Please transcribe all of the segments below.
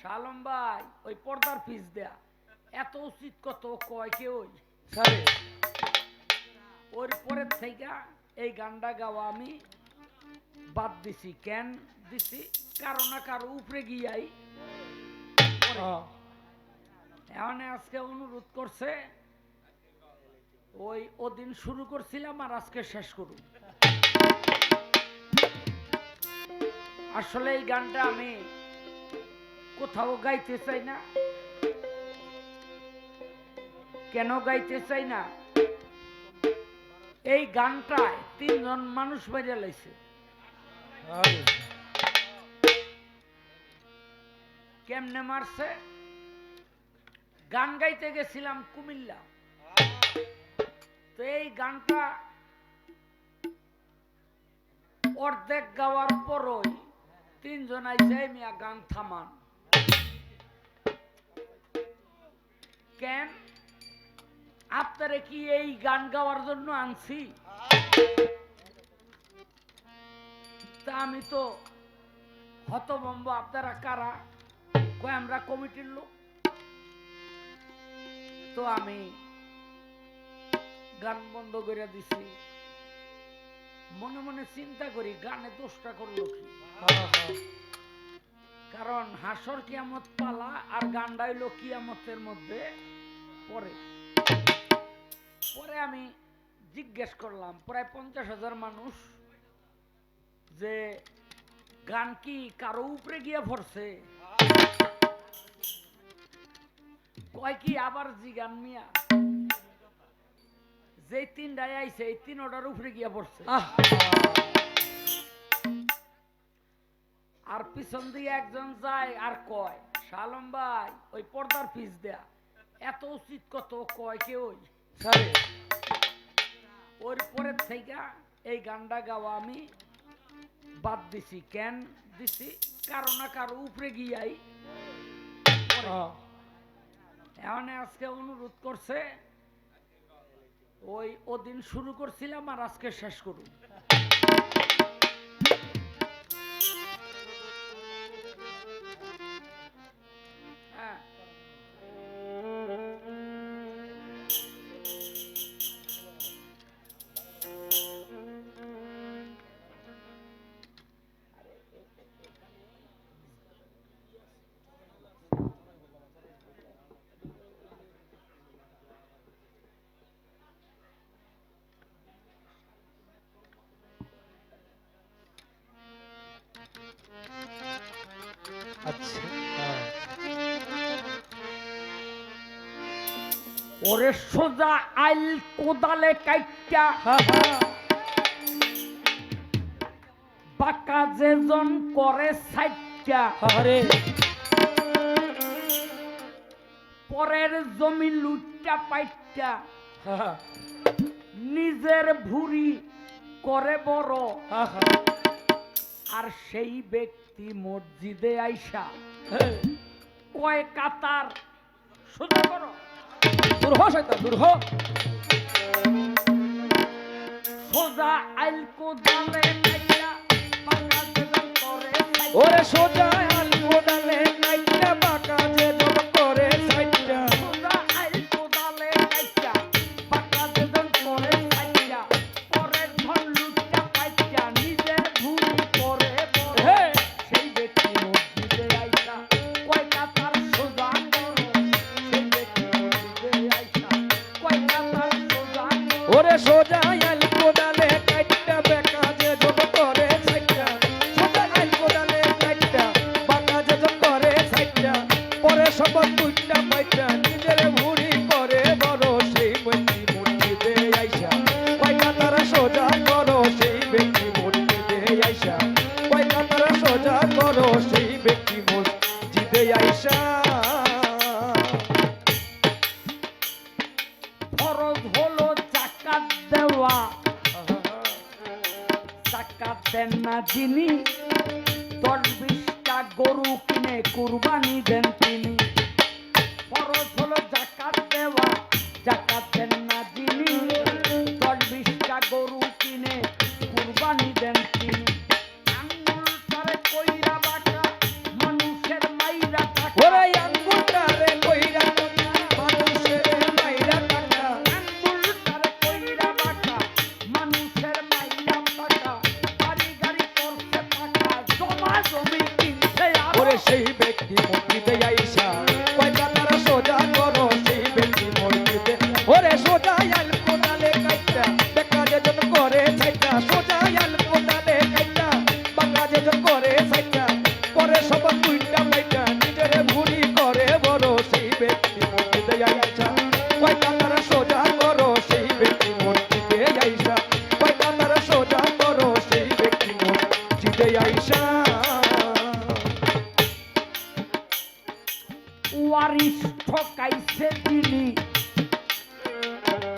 শালম ভাই ওই পর্দার পিস দেয়া। এত উচিত কত কয় কে ওই? সারে ওর পরের থেকে এই গানটা গাওয়া আমি বাদ দিছি কেন দিছি? কারও না কারও উপরে গিয়াই। এখন আজকে অনুরোধ করছে ওই ওদিন শুরু করছিলাম আর আজকে শেষ করুন। আসলে এই গানটা আমি কোথাও গাইতে চাই না। কেন গাইতে চাই না? এই গানটায় তিনজন মানুষ বেরিয়ে লাইছে। কেমনে মারছে? গান গাইতে গেছিলাম কুমিল্লা। তো এই গানটা অর্ধেক গাওয়ার পরই তিনজন আইসে মিয়া গান থামান। কেন? আপনারে কি এই গান গাওয়ার জন্য আনছি? তা আমি তো হতভম্ব। আপনারা কারা? কয়, আমরা কমিটির লোক। তো আমি গান বন্ধ করে দিছি। মনে মনে চিন্তা করি, গানে দোষটা করল কি। কারণ হাসর কিয়ামত পালা আর গানটা হইল কিয়ামতের মধ্যে পরে। পরে আমি জিজ্ঞেস করলাম প্রায় পঞ্চাশ হাজার মানুষ যে গান কি কারও উপরে গিয়ে পড়ছে কয় কি আবার জি গান মিয়া? যে তিনটায় আইছে এই তিনোটার উপরে গিয়ে পড়ছে আর পিছন দিয়ে একজন যায় আর কয় শালম ভাই ওই পর্দার পিস দেয়া। এত উচিত কত কয় কে ওই ওর পরের থেকে এই গানটা গাওয়া আমি বাদ দিছি কেন দিছি কারও না কারও উপরে গিয়াই। এখন আজকে অনুরোধ করছে ওই ওদিন শুরু করছিলাম আর আজকে শেষ করুন আচ্ছা। হ্যাঁ। ওরে সোজা আইল কোদালে কাইটা হ্যাঁ, হ্যাঁ। বাঁকা যেজন করে সাইটটা। আরে পরের জমি লুটটা পাইটা নিজের ভুরি করে বড়। আর সেই ব্যক্তি মসজিদে আইসা হ্যাঁ। কয় কাতার সোজা করো দুর্হ হ দুর্হ সোজা আইল কোদালে সাইটটা। ওরে সোজা কোদালে ওরে সোজা দেন না যিনি দশ বিশটা গরু কিনে কুরবানি দেন তিনি। খরচ হলো জাকাত দেওয়া। ঠকাইছে তিনি।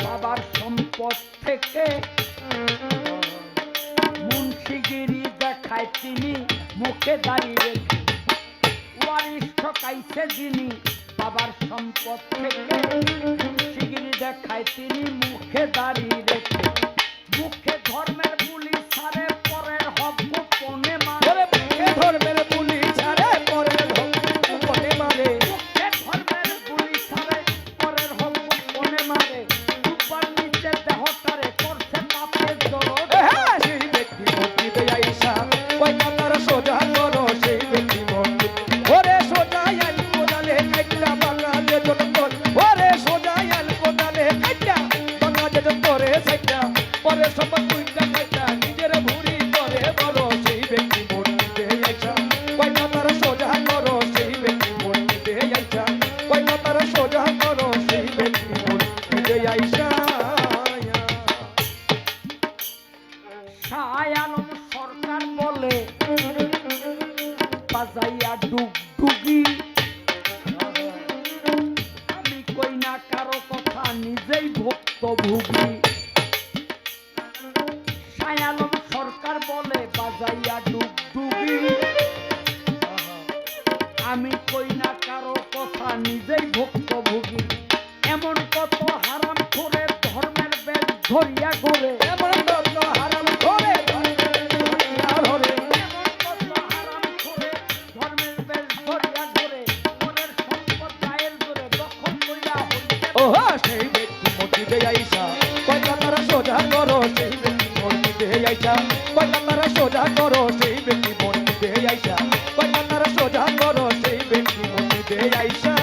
বাবার সম্পদ থেকে মুন্সিগিরি দেখায় তিনি, মুখে দাঁড়িয়ে রেখে। ওয়ারিশ ঠকাইছে যিনি, বাবার সম্পদ থেকে মুন্সিগিরি দেখায় তিনি, মুখে দাঁড়িয়ে রেখে। মুখে ধর্মের ডুগডুগি আমি কই না কারও কথা নিজেই ভুক্তভোগী। শায়ালম সরকার বলে বাজাইয়া আমি কই না কারও কথা নিজেই এমন কত হারাম করে ধর্মের বেদ ধরিয়া করে ওহো, সেই ব্যক্তি মসজিদে আইসা, কয়টা তারা সোজা করো, সেই ব্যক্তি মসজিদে আইসা, কয়টা তারা সোজা করো, সেই ব্যক্তি মসজিদে আইসা, কয়টা তারা সোজা করো, সেই ব্যক্তি মসজিদে আইসা।